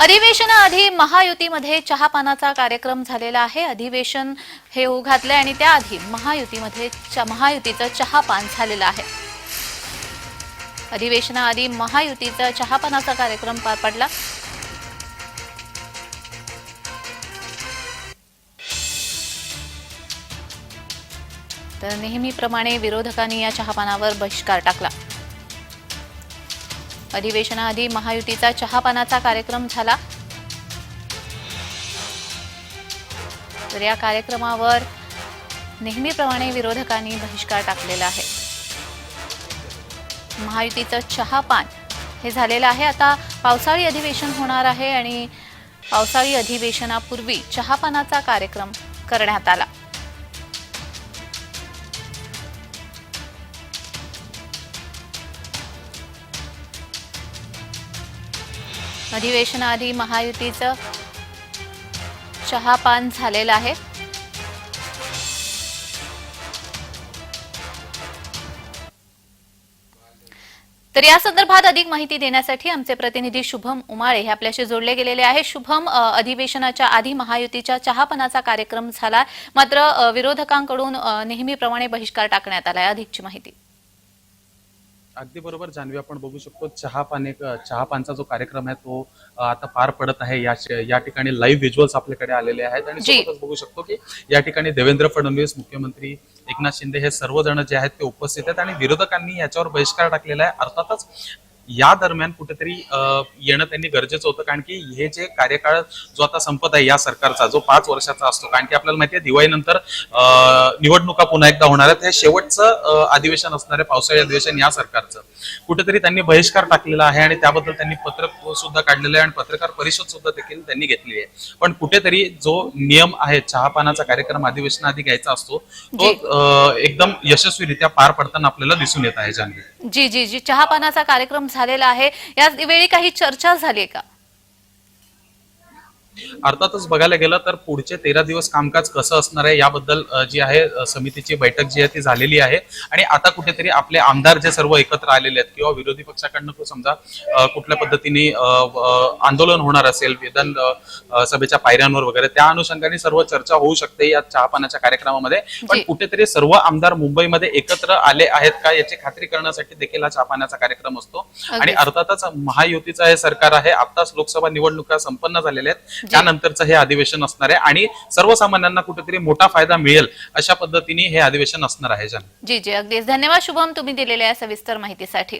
अधिवेशनाआधी महायुतीमध्ये चहापानाचा कार्यक्रम झालेला आहे. अधिवेशन हे होऊ घातलंय आणि त्याआधी महायुतीमध्ये च- महायुतीचं चहापान झालेलं आहे. अधिवेशनाआधी महायुतीचा चहापानाचा कार्यक्रम पार पडला. तर नेहमीप्रमाणे विरोधकांनी या चहापानावर बहिष्कार टाकला. अधिवेशनाआधी महायुतीचा चहापानाचा कार्यक्रम झाला. तर या कार्यक्रमावर नेहमीप्रमाणे विरोधकांनी बहिष्कार टाकलेला आहे. महायुतीचं चहापान हे झालेलं आहे. आता पावसाळी अधिवेशन होणार आहे आणि पावसाळी अधिवेशनापूर्वी चहापानाचा कार्यक्रम करण्यात आला. अधिवेशनाआधी महायुतीचं चहापान झालेलं आहे. तर या संदर्भात अधिक माहिती देण्यासाठी आमचे प्रतिनिधी शुभम उमाळे हे आपल्याशी जोडले गेलेले आहे शुभम अधिवेशनाच्या आधी महायुतीच्या चहापनाचा कार्यक्रम झाला. मात्र विरोधकांकडून नेहमीप्रमाणे बहिष्कार टाकण्यात आलाय. अधिकची माहिती. अगदी बरोबर. जान्हवी आपण बघू शकतो चहा पाने चहा पानचा जो कार्यक्रम आहे तो आता पार पडत आहे. या या ठिकाणी लाईव्ह व्हिज्युअल्स आपल्याकडे आलेले आहेत आणि. सोबतच बघू शकतो की या ठिकाणी देवेंद्र फडणवीस मुख्यमंत्री एकनाथ शिंदे हे सर्वजण जे आहेत ते उपस्थित आहेत आणि विरोधकांनी याच्यावर बहिष्कार टाकलेला आहे. अर्थातच या दरम्यान कुठेतरी येणं त्यांनी गरजेचं होतं. कारण की हे जे कार्यकाळ जो आता संपत आहे या सरकारचा जो पाच वर्षाचा असतो. कारण की आपल्याला माहिती आहे दिवाळीनंतर निवडणुका पुन्हा एकदा होणार आहेत. हे शेवटचं अधिवेशन असणार आहे पावसाळी अधिवेशन या सरकारचं. कुठेतरी त्यांनी बहिष्कार टाकलेला आहे आणि त्याबद्दल त्यांनी पत्रक सुद्धा काढलेलं आहे आणि पत्रकार परिषद सुद्धा देखील त्यांनी घेतली आहे. पण कुठेतरी जो नियम आहे चहापानाचा कार्यक्रम अधिवेशनाआधी घ्यायचा असतो तो एकदम यशस्वीरित्या पार पडताना आपल्याला दिसून येत आहे जान्हवी जी जी जी. चहापानाचा कार्यक्रम झालेला आहे. या वेळी काही चर्चा झाली का? अर्थातच बघायला गेलं तर पुढचे तेरा दिवस कामकाज कसं असणार आहे याबद्दल जी आहे समितीची बैठक जी आहे ती झालेली आहे. आणि आता कुठेतरी आपले आमदार जे सर्व एकत्र आलेले आहेत किंवा विरोधी पक्षाकडनं तो समजा कुठल्या पद्धतीने आंदोलन होणार असेल विधान सभेच्या पायऱ्यांवर वगैरे त्या अनुषंगाने सर्व चर्चा होऊ शकते या चहापानाच्या कार्यक्रमामध्ये. पण. कुठेतरी सर्व आमदार मुंबईमध्ये एकत्र आले आहेत का याची खात्री करण्यासाठी देखील हा चहापानाचा कार्यक्रम असतो. आणि. अर्थातच महायुतीचं हे सरकार आहे. आताच लोकसभा निवडणुका संपन्न झालेल्या आहेत. त्यानंतरचं हे अधिवेशन असणार आहे आणि सर्वसामान्यांना कुठेतरी मोठा फायदा मिळेल अशा पद्धतीने हे अधिवेशन असणार आहे जी जी अगदीच. धन्यवाद शुभम तुम्ही दिलेल्या सविस्तर माहितीसाठी.